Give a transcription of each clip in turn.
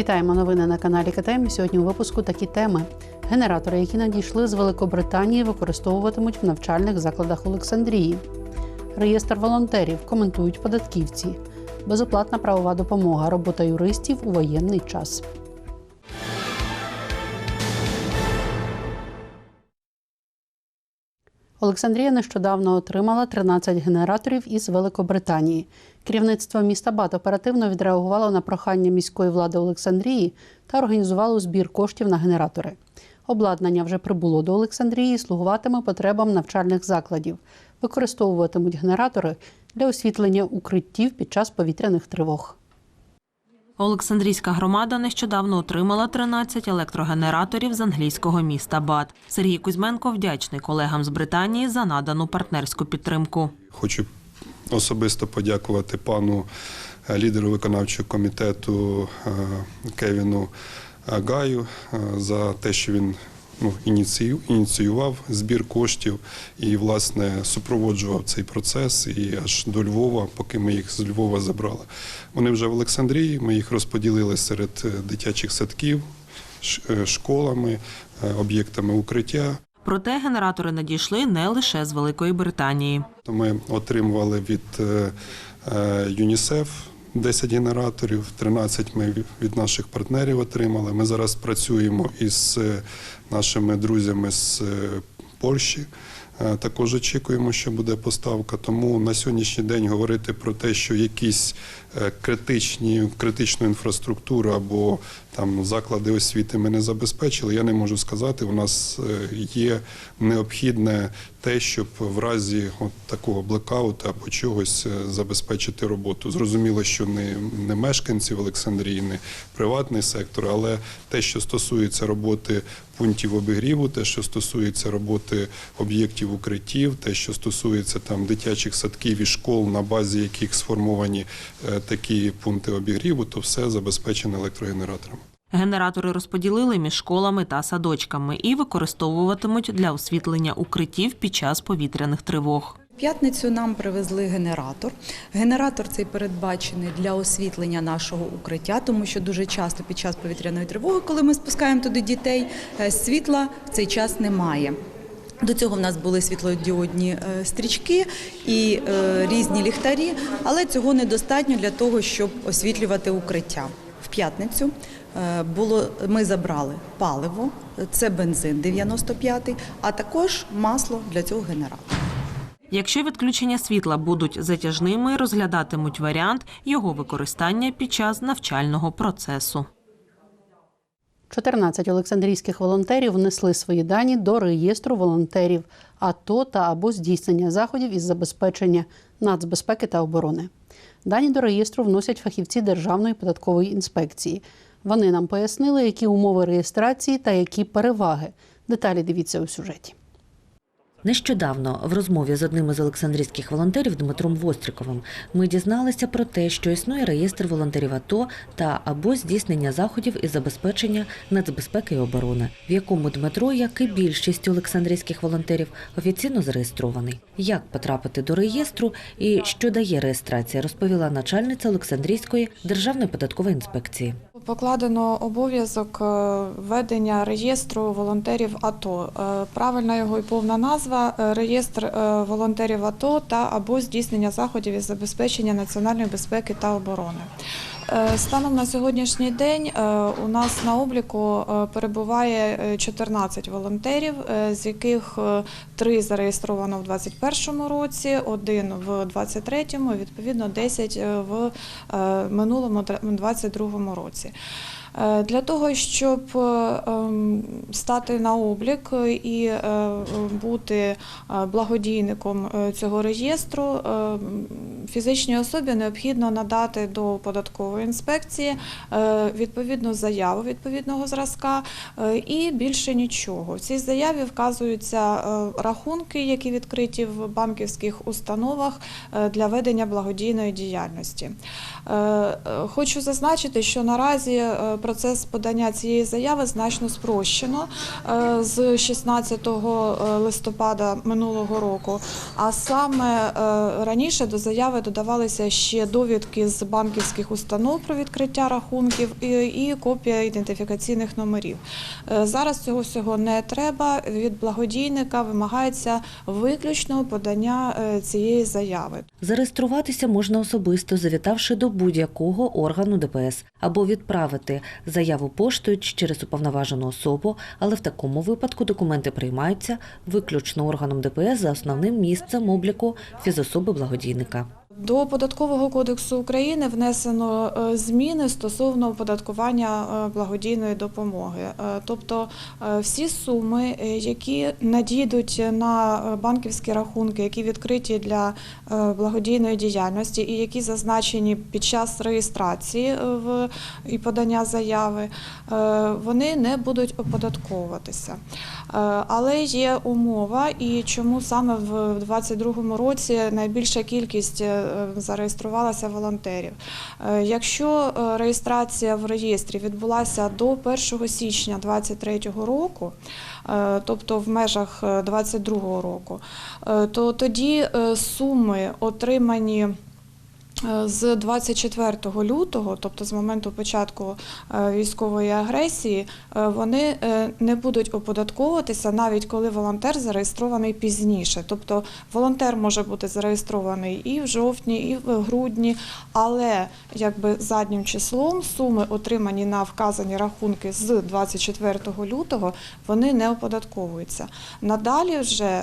Вітаємо новини на каналі КТМ. Сьогодні у випуску такі теми. Генератори, які надійшли з Великобританії, використовуватимуть в навчальних закладах Олександрії. Реєстр волонтерів коментують податківці. Безоплатна правова допомога, робота юристів у воєнний час. Олександрія нещодавно отримала 13 генераторів із Великобританії. Керівництво міста БАТ оперативно відреагувало на прохання міської влади Олександрії та організувало збір коштів на генератори. Обладнання вже прибуло до Олександрії, слугуватиме потребам навчальних закладів. Використовуватимуть генератори для освітлення укриттів під час повітряних тривог. Олександрійська громада нещодавно отримала 13 електрогенераторів з англійського міста Бат. Сергій Кузьменко вдячний колегам з Британії за надану партнерську підтримку. Хочу особисто подякувати пану е, лідеру виконавчого комітету е, Кевіну Гаю е, за те, що він ну, ініцію- ініціював збір коштів і, власне, супроводжував цей процес і аж до Львова, поки ми їх з Львова забрали. Вони вже в Олександрії. Ми їх розподілили серед е, дитячих садків, е, школами, е, об'єктами укриття. Проте генератори надійшли не лише з Великої Британії. Ми отримували від ЮНІСЕФ 10 генераторів, 13 ми від наших партнерів отримали. Ми зараз працюємо із е, нашими друзями з е, Польщі. Е, Також очікуємо, що буде поставка. Тому на сьогоднішній день говорити про те, що якісь критичні, критичну інфраструктуру або там заклади освіти ми не забезпечили, я не можу сказати. У нас є необхідне те, щоб в разі от такого блекауту або чогось е, забезпечити роботу. Зрозуміло, що не, не мешканці в Олександрії, не приватний сектор, але те, що стосується роботи пунктів обігріву, те, що стосується роботи об'єктів укриттів, те, що стосується там дитячих садків і школ, на базі яких сформовані е, такі пункти обігріву, то все забезпечено електрогенераторами. Генератори розподілили між школами та садочками і використовуватимуть для освітлення укриттів під час повітряних тривог. П'ятницю нам привезли генератор. Генератор цей передбачений для освітлення нашого укриття, тому що дуже часто під час повітряної тривоги, коли ми спускаємо туди дітей, е, світла в цей час немає. До цього в нас були світлодіодні е, стрічки і е, різні ліхтарі, але цього недостатньо для того, щоб освітлювати укриття. В п'ятницю було ми забрали паливо, це бензин 95, а також масло для цього генератора. Якщо відключення світла будуть затяжними, розглядатимуть варіант його використання під час навчального процесу. 14 олександрійських волонтерів внесли свої дані до реєстру волонтерів АТО та або здійснення заходів із забезпечення нацбезпеки та оборони. Дані до реєстру вносять фахівці Державної податкової інспекції. Вони нам пояснили, які умови реєстрації та які переваги. Деталі дивіться у сюжеті. Нещодавно в розмові з одним із олександрійських волонтерів Дмитром Востріковим ми дізналися про те, що існує реєстр волонтерів АТО та або здійснення заходів із забезпечення нацбезпеки і оборони, в якому Дмитро, як і більшість олександрійських волонтерів, офіційно зареєстрований. Як потрапити до реєстру і що дає реєстрація, розповіла начальниця Олександрійської державної податкової інспекції. Покладено обов'язок е, ведення реєстру волонтерів АТО. Е, Правильна його і повна назва е, реєстр волонтерів АТО та або здійснення заходів із забезпечення національної безпеки та оборони. Е, Станом на сьогоднішній день е, у нас на обліку е, перебуває е, 14 волонтерів, з яких три зареєстровано в 2021 році, один в 2023, і відповідно 10 е, в минулому 2022 році. Е, Для того, щоб е, ем, стати на облік і е, бути благодійником цього реєстру, фізичній особі необхідно надати до податкової інспекції відповідну заяву відповідного зразка і більше нічого. В цій заяві вказуються рахунки, які відкриті в банківських установах для ведення благодійної діяльності. Хочу зазначити, що наразі процес подання цієї заяви значно спрощено е, з 16 листопада минулого року. А саме е, раніше до заяви додавалися ще довідки з банківських установ про відкриття рахунків і, копія ідентифікаційних номерів. Е, Зараз цього всього не треба. Від благодійника вимагається виключно подання е, цієї заяви. Зареєструватися можна особисто, завітавши до будь-якого органу ДПС, або відправити заяву поштою чи через уповноважену особу, але в такому випадку документи приймаються виключно органом ДПС за основним місцем обліку фізособи благодійника. До податкового кодексу України внесено е, зміни стосовно оподаткування е, благодійної допомоги. Е, Тобто всі суми, які надійдуть на банківські рахунки, які відкриті для благодійної діяльності і які зазначені під час реєстрації в і подання заяви, вони не будуть оподатковуватися. Але є умова, і чому саме в 2022 році найбільша кількість е, зареєструвалася волонтерів. Е, Якщо е, реєстрація в реєстрі відбулася до 1 січня 2023 року, тобто в межах 2022 року, то тоді суми отримані. Е, З 24 лютого, тобто з моменту початку е, військової агресії, е, вони не будуть оподатковуватися навіть коли волонтер зареєстрований пізніше. Тобто волонтер може бути зареєстрований і в жовтні, і в грудні, але якби заднім числом суми, отримані на вказані рахунки з 24 лютого, вони не оподатковуються. Надалі вже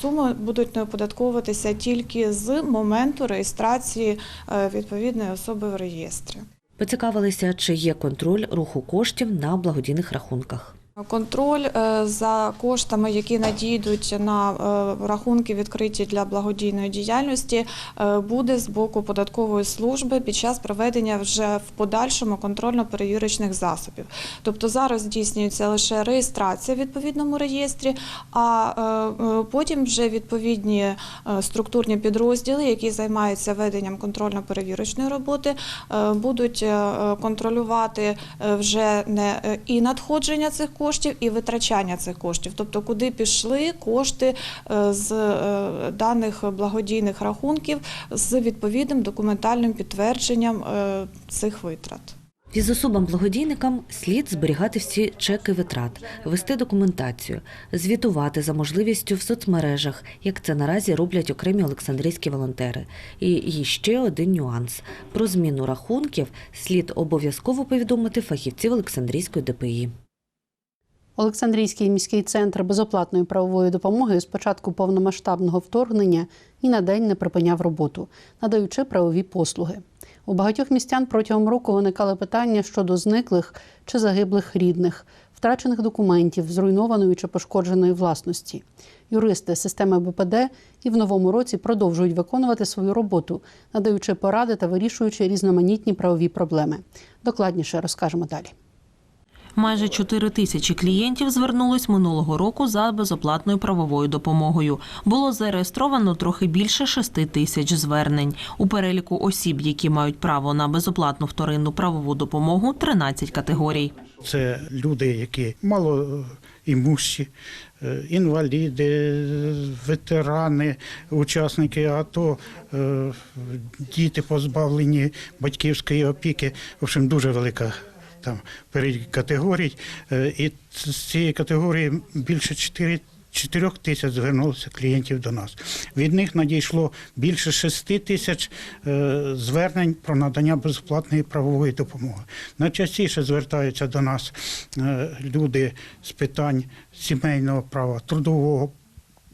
суми будуть не оподатковуватися тільки з моменту реєстрації е, відповідної особи в реєстрі. Поцікавилися, чи є контроль руху коштів на благодійних рахунках. Контроль е, за коштами, які надійдуть на е, рахунки відкриті для благодійної діяльності, е, буде з боку податкової служби під час проведення вже в подальшому контрольно-перевірочних засобів. Тобто зараз здійснюється лише реєстрація в відповідному реєстрі, а потім вже відповідні структурні підрозділи, які займаються веденням контрольно-перевірочної роботи, будуть контролювати вже не і надходження цих коштів, і витрачання цих коштів, тобто куди пішли кошти е, з е, даних благодійних рахунків з відповідним документальним підтвердженням е, цих витрат. Фізособам-благодійникам слід зберігати всі чеки витрат, вести документацію, звітувати за можливістю в соцмережах, як це наразі роблять окремі олександрійські волонтери. І ще один нюанс: про зміну рахунків слід обов'язково повідомити фахівців Олександрійської ДПІ. Олександрійський міський центр безоплатної правової допомоги з початку повномасштабного вторгнення і на день не припиняв роботу, надаючи правові послуги. У багатьох містян протягом року виникали питання щодо зниклих чи загиблих рідних, втрачених документів, зруйнованої чи пошкодженої власності. Юристи системи БПД і в новому році продовжують виконувати свою роботу, надаючи поради та вирішуючи різноманітні правові проблеми. Докладніше розкажемо далі. Майже 4 тисячі клієнтів звернулись минулого року за безоплатною правовою допомогою. Було зареєстровано трохи більше 6 тисяч звернень. У переліку осіб, які мають право на безоплатну вторинну правову допомогу, 13 категорій. Це люди, які мало імущі, е, інваліди, ветерани, учасники АТО, е, діти позбавлені батьківської опіки. В общем, дуже велика там перелік категорій. Е, І з цієї категорії більше 4 4 тисяч звернулося клієнтів до нас. Від них надійшло більше 6 тисяч е, звернень про надання безоплатної правової допомоги. Найчастіше звертаються до нас е, люди з питань сімейного права, трудового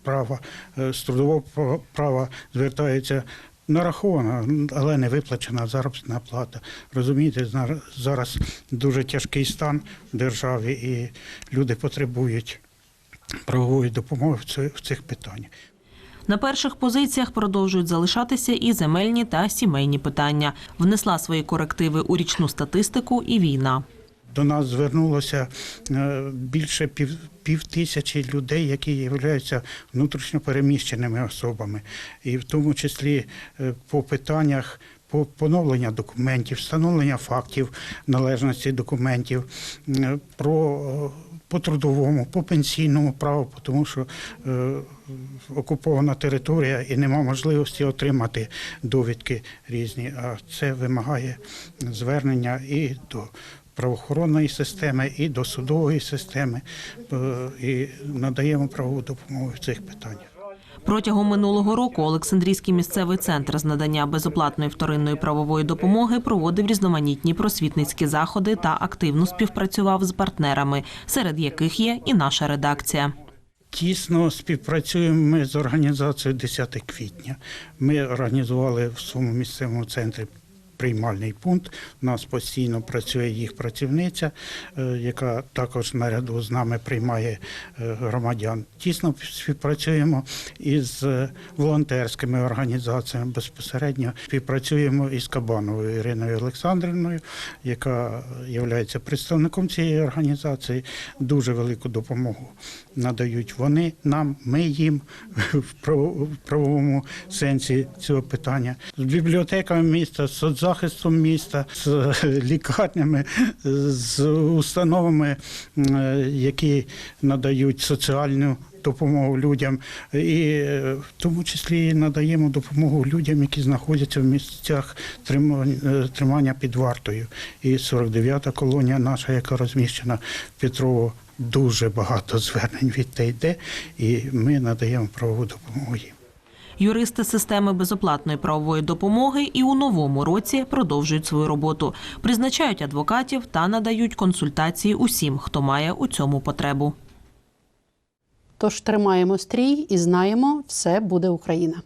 права, з трудового права звертаються. Нарахована, але не виплачена заробітна плата. Розумієте, зараз дуже тяжкий стан в державі, і люди потребують правової допомоги в цих питаннях. На перших позиціях продовжують залишатися і земельні та сімейні питання. Внесла свої корективи у річну статистику і війна. До нас звернулося е, більше пів, пів тисячі людей, які являються внутрішньо переміщеними особами, і в тому числі е, по питаннях по- поновлення документів, встановлення фактів належності документів, е, про по трудовому, по пенсійному праву, тому що е, окупована територія і нема можливості отримати довідки різні. А це вимагає звернення і до правоохоронної системи, і до судової системи, е, і надаємо правову допомогу в цих питаннях. Протягом минулого року Олександрійський місцевий центр з надання безоплатної вторинної правової допомоги проводив різноманітні просвітницькі заходи та активно співпрацював з партнерами, серед яких є і наша редакція. Тісно співпрацюємо ми з організацією 10 квітня. Ми організували в своєму місцевому центрі приймальний пункт. У нас постійно працює їх працівниця, е, яка також наряду з нами приймає е, громадян. Тісно співпрацюємо із е, волонтерськими організаціями безпосередньо. Співпрацюємо із Кабановою Іриною Олександрівною, яка є представником цієї організації. Дуже велику допомогу надають вони нам, ми їм в правовому сенсі цього питання. З бібліотеками міста, з соцзахистом міста, з лікарнями, з установами, е, які надають соціальну. Допомогу людям, і е, в тому числі надаємо допомогу людям, які знаходяться в місцях е, тримання під вартою. І 49-та колонія наша, яка розміщена в Петрово, дуже багато звернень від те йде, і ми надаємо правову допомогу їм. Юристи системи безоплатної правової допомоги і у новому році продовжують свою роботу, призначають адвокатів та надають консультації усім, хто має у цьому потребу. Тож тримаємо стрій і знаємо, все буде Україна.